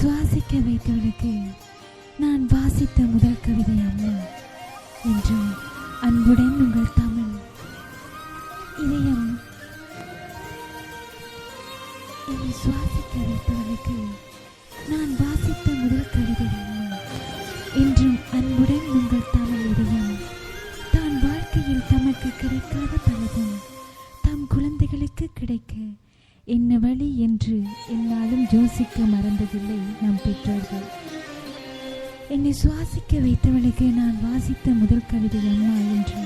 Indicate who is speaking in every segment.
Speaker 1: சுவாசிக்க வைத்தவளுக்கு நான் வாசித்த முதல் கவிதை அம்மா என்றும் அன்புடன் உங்கள் தமிழ் இதயம் என்னை சுவாசிக்க வைத்தவளுக்கு நான் வாசித்த முதல் கவிதை அம்மா என்றும் அன்புடன் உங்கள் தமிழ் இதயம். தான் வாழ்க்கையில் தமக்கு கிடைக்காத பலதும் தம் குழந்தைகளுக்கு கிடைக்க என்ன வழி என்று என்னாலும் யோசிக்க மறந்ததில்லை நம் பெற்றோர்கள். என்னை சுவாசிக்க வைத்தவளுக்கு நான் வாசித்த முதல் கவிதை அம்மா என்று.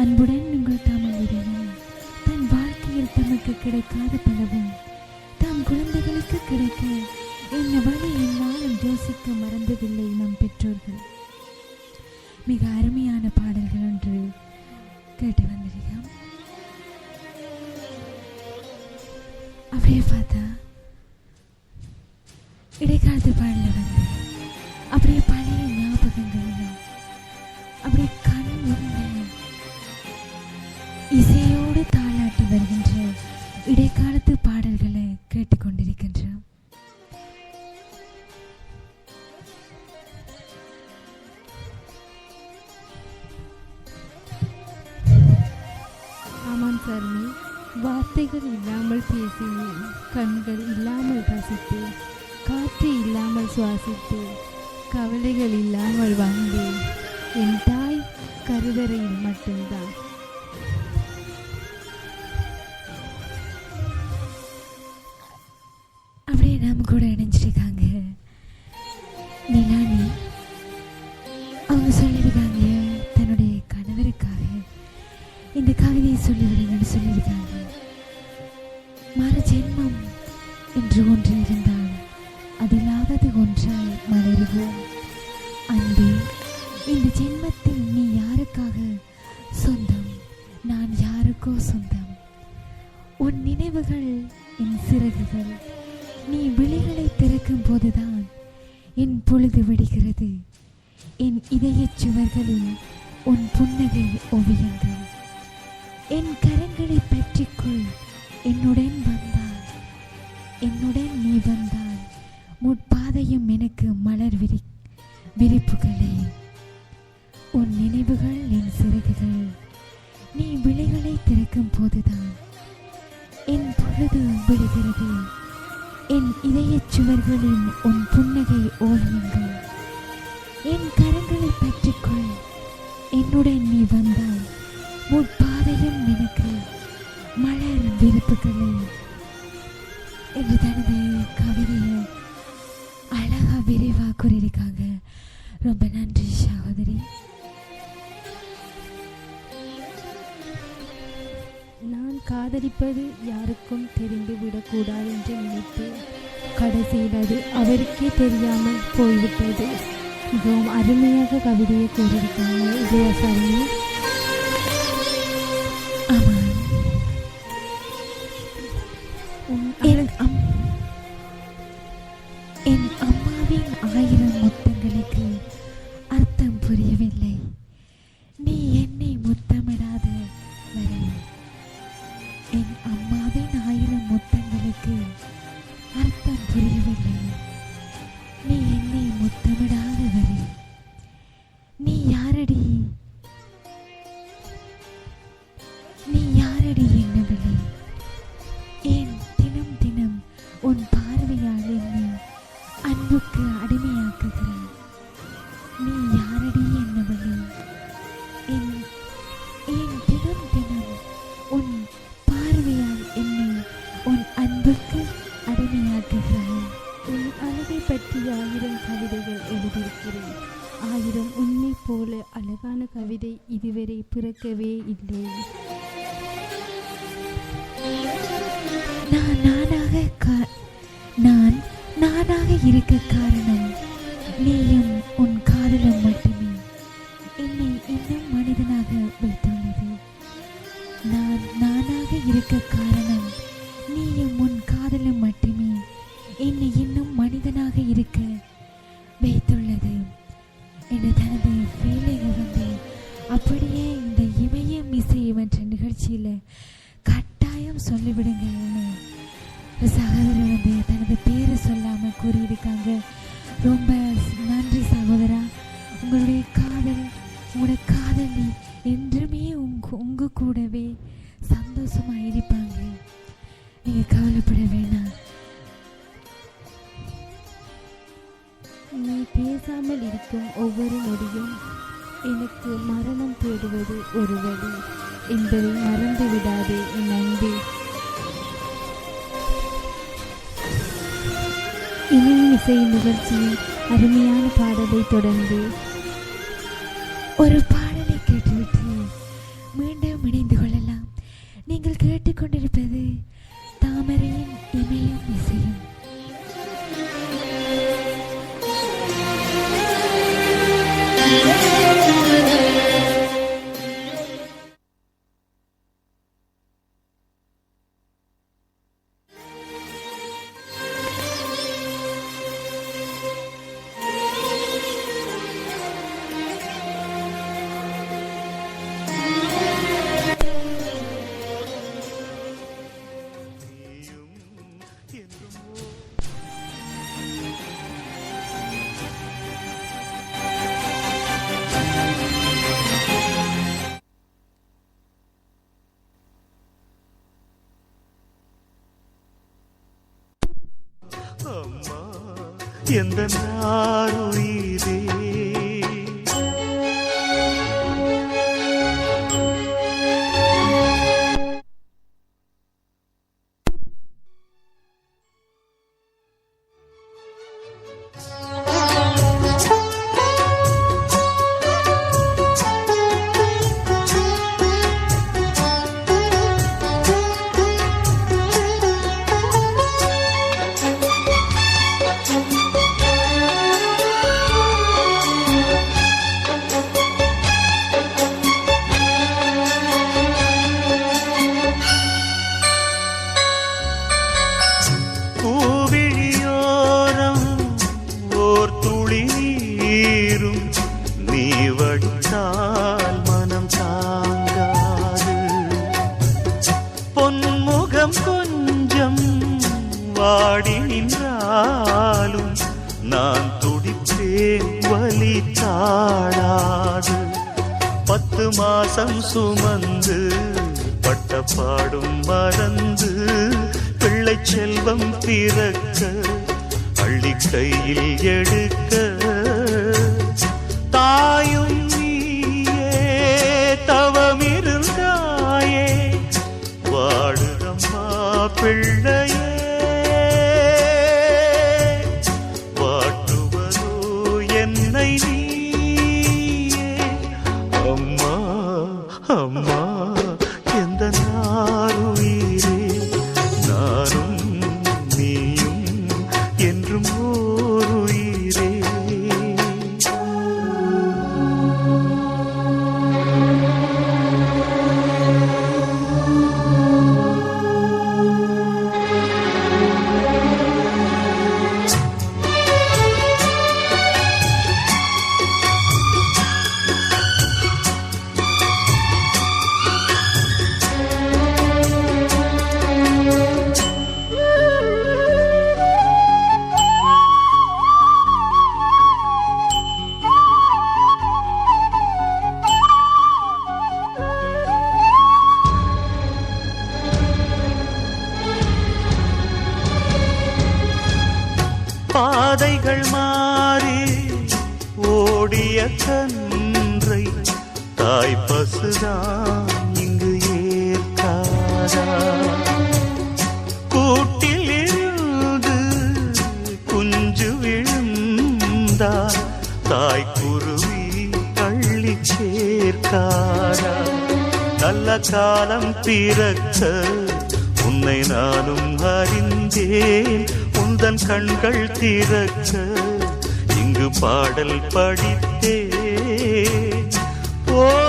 Speaker 1: அன்புடன் உங்கள் தமிழ் இதயம் தன் வாழ்க்கையில் தமக்கு கிடைக்காத பலவும் தம் குழந்தைகளுக்கு கிடைக்க என்ன வழி என்னாலும் யோசிக்க மறந்ததில்லை நம் பெற்றோர்கள். மிக அருமையான பாடல்கள் ஒன்று கேட்டு வந்திருக்கோம் அப்படியே பார்த்தா இடைக்காலத்து பாடல வந்து சொல்லியிருந்தாங்க மறு ஜென்மம் என்று ஒன்று இருந்தால் அதில்லாதது ஒன்றாய் மலருவோம். அன்பே இந்த ஜென்மத்தில் நீ யாருக்காக சொந்தம்? நான் யாருக்கோ சொந்தம்? உன் நினைவுகள் என் சிறகுகள் நீ விழிகளை திறக்கும் போதுதான் என் பொழுது விடுகிறது. என் இதயச் சுவர்களில் உன் புன்னகை ஓவியங்கள் என் கரண் எனக்குள் என்னுடன் வந்தால் என்னுடன் நீ வந்தால் முட்பாதையும் எனக்கு மலர் விரி விரிப்புகளே. உன் நினைவுகள் என் சிறகுகள் நீ விழிகளை திறக்கும் போதுதான். என் பொழுது விடுகிறது. என் இதயச் சுவர்களின் உன் புன்னகை ஓவியம் ரொம்ப நன்றி சகோதரி.
Speaker 2: நான் காதலிப்பது யாருக்கும் தெரிந்து விடக்கூடாது என்று நினைத்தேன் கடைசியில் அது அவருக்கே தெரியாமல் போய்விட்டது. மிகவும் அருமையாக கவிதையை கூறியிருக்காங்க உன்
Speaker 1: என் அம் என் அம்மாவின் ஆயிரம் முத்தங்களுக்கு புரியவில்லை. நீ என்னை முத்தமிடாத வரை என் அம்மாவின் ஆயிரம் முத்தங்களுக்கு அர்த்தம் புரியவில்லை. நீ என்னை முத்தமிடாத வரை நீ யாரடி? நீ யாரடி என்னவில்லை ஏன் தினம் தினம் உன் பார்வையால் என்னை அன்புக்கு இருக்க காரணம் நீயும் உன் காதலும் மட்டுமே. என்னை இன்னும் மனிதனாக வைத்துள்ளது? நான் நானாக இருக்க காரணம் நீயும் உன் காதலும் மட்டுமே. என்னை இன்னும் மனிதனாக இருக்க வைத்துள்ளது. என்று தனது வேலையை வந்து அப்படியே இந்த இமயம் இசை என்ற நிகழ்ச்சியில் கட்டாயம் சொல்லிவிடுங்க. ஒரு சகோதரர் வந்து தனது பேரை சொல்ல கூறியிருக்காங்க. ரொம்ப நன்றி சகோதரா. உங்களுடைய காதல் உங்களோட காதலி என்றுமே உங்க உங்க கூடவே சந்தோஷமா இருப்பாங்க. நீங்க கவலைப்பட வேணாம்.
Speaker 2: நீ பேசாமல் இருக்கும் ஒவ்வொரு நொடியும் எனக்கு மரணம் தேடுவது ஒரு வழி. என்பதை மறந்து விடாதே என் அன்பே. இனியும் இசை நிகழ்ச்சியின் அருமையான பாடலை தொடர்ந்து
Speaker 1: ஒரு
Speaker 3: பா எந்த நாருயிர் மறந்து பட்ட பாடும் மறந்து பிள்ளை செல்வம் பிறக்க அள்ளி கையில் எடுக்க. தாயும் தவமிருந்தாயே வாடுறம்மா பிள்ளை நல்ல காலம் பிறக்க உன்னை நானும் அறிந்தேன். உந்தன் கண்கள் திறக்க இங்கு பாடல் படித்தே போதும்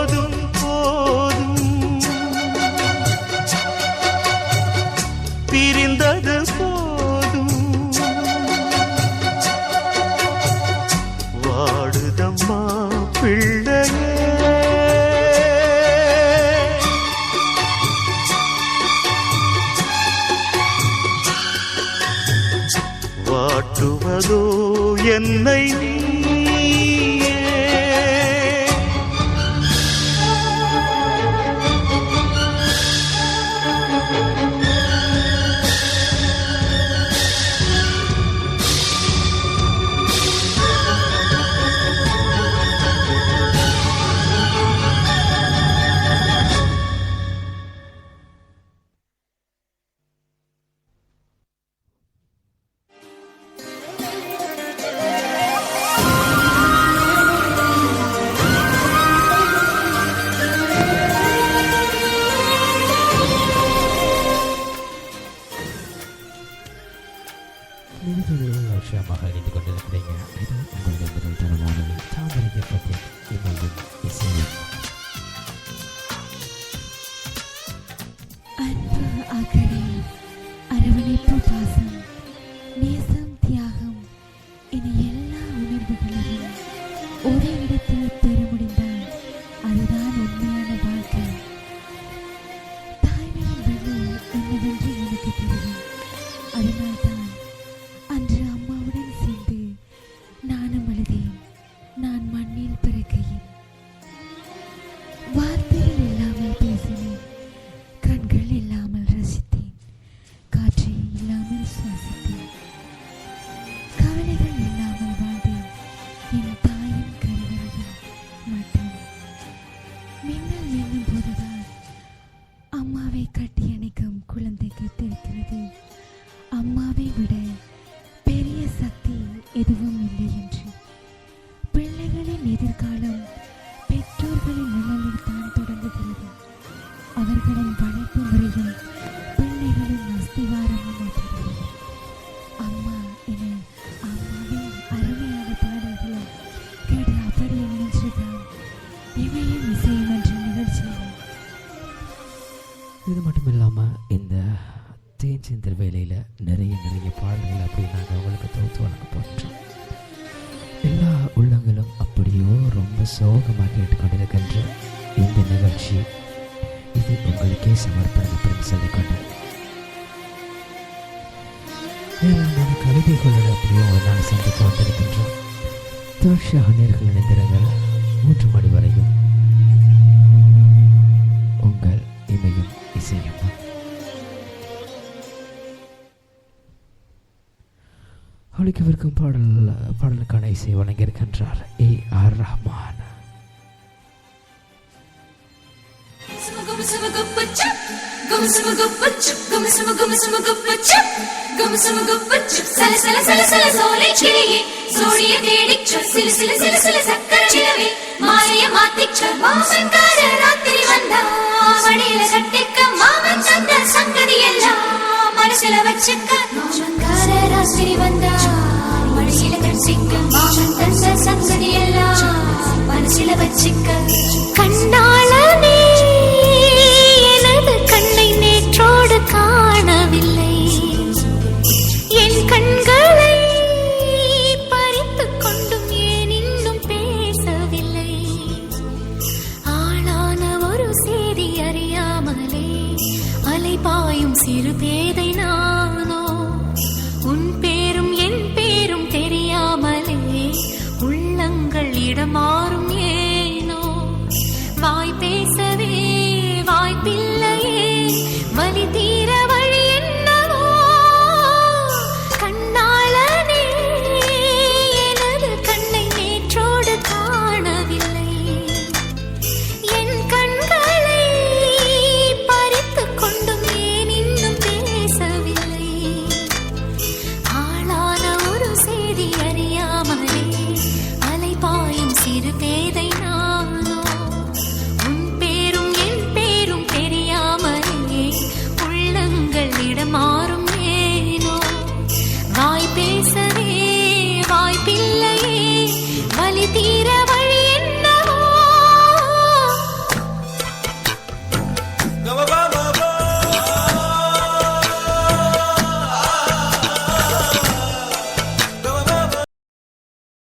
Speaker 4: ஏழாண்டான கவிதைகளோட அப்படியும் ஒரு நாள் சந்திக்க வந்திருக்கின்றோம் தோஷாக நேர்கள் இணைந்திருந்தால் மூன்று மணி வரையும் உங்கள் இமையும் இசையும் அளிக்கவிருக்கும் பாடல் பாடலுக்கான இசை வழங்கியிருக்கின்றார் ஏ ஆர் ரஹ்மான்.
Speaker 5: சிவகம் சிவகம் gumsum gupachup கண்ணால வாய்ப்பே